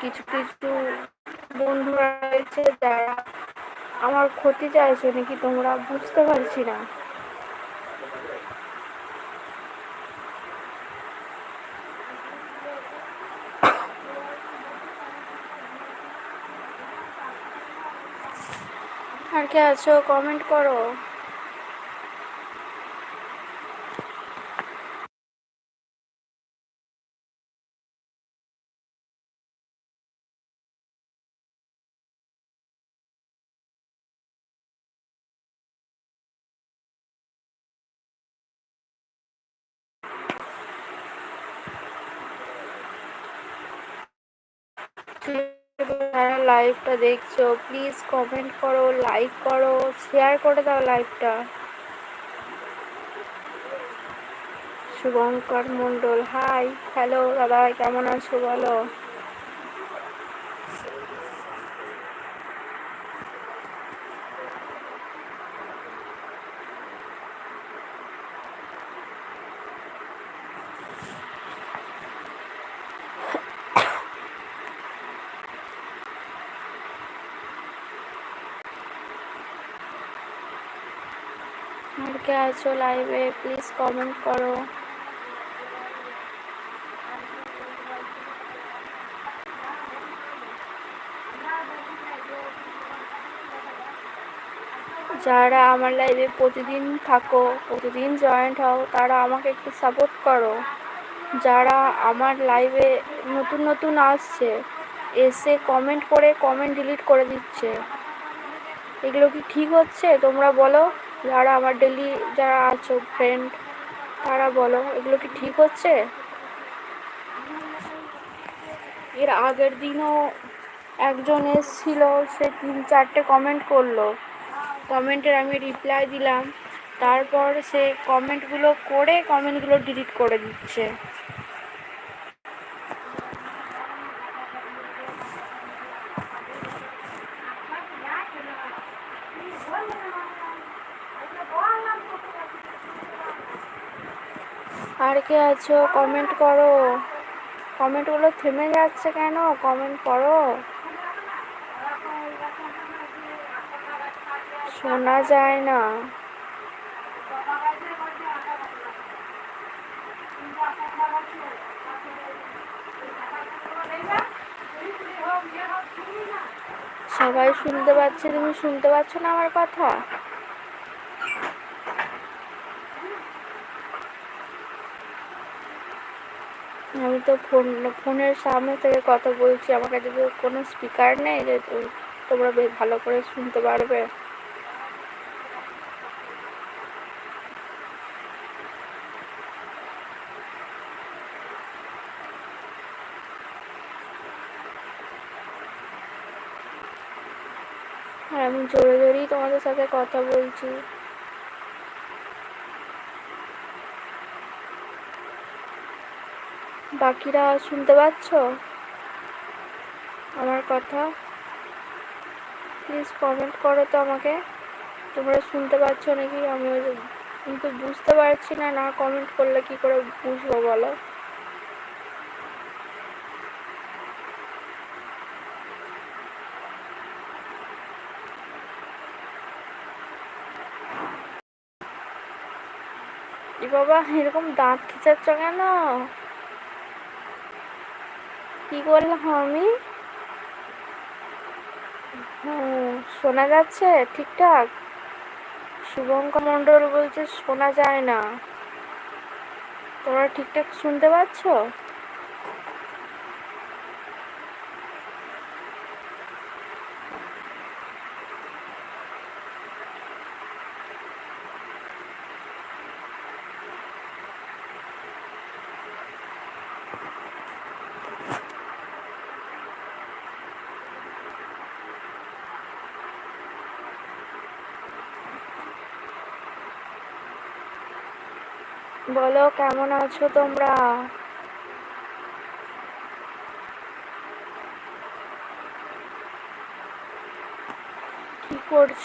কিছু কিছু বন্ধুরা রয়েছে যারা আমার ক্ষতি চাইছে নাকি তোমরা বুঝতে পারছি না। আর কে আছো? কমেন্ট করো। লাইভটা দেখছ প্লিজ কমেন্ট করো লাইক করো শেয়ার করে দাও লাইভটা শুভঙ্কর মন্ডল হাই হ্যালো দাদা, কেমন আছো বলো? কে আছো লাইভে প্লিজ কমেন্ট করো। যারা আমার লাইভে প্রতিদিন থাকো, প্রতিদিন জয়েন্ট হও, তারা আমাকে একটু সাপোর্ট করো। যারা আমার লাইভে নতুন নতুন আসছে, এসে কমেন্ট করে কমেন্ট ডিলিট করে দিচ্ছে। এগুলো কি ঠিক হচ্ছে? তোমরা বলো। যারা আমার ডেলি যারা আছো ফ্রেন্ড তারা বলো, এগুলো কি ঠিক হচ্ছে? এর আগের দিনও একজন এসেছিল, সে তিন চারটে কমেন্ট করল। কমেন্টের আমি রিপ্লাই দিলাম, তারপর সে কমেন্টগুলো করে কমেন্টগুলো ডিলিট করে দিচ্ছে। আর কে আছো? কমেন্ট করো। কমেন্টগুলো থেমে যাচ্ছে কেন? কমেন্ট করো। শোনা যায় না। সবাই শুনতে পাচ্ছে, তুমি শুনতে পাচ্ছ না আমার কথা? আমি তো ফোন, ফোনের সামনে থেকে কথা বলছি। আমার কাছে তো কোনো স্পিকার নেই যে তোমরা বেশ ভালো করে শুনতে পারবে। আর আমি জোরে জোরেই তোমাদের সাথে কথা বলছি। বাকিরা শুনতে পাচ্ছ? আমার কথা? প্লিজ কমেন্ট করো তো আমাকে। তোমরা শুনতে পাচ্ছ নাকি? আমি কিন্তু বুঝতে পারছি না না কমেন্ট করলে কি করে বুঝব বলো? বাবা, এরকম দাঁত খিচাচ্ছ কেন? কি করলাম আমি? হুম শোনা যাচ্ছে ঠিকঠাক? শুভঙ্কর মণ্ডল বলছে শোনা যায় না। তোমরা ঠিকঠাক শুনতে পাচ্ছ? বলো কেমন আছো তোমরা? কি করছ?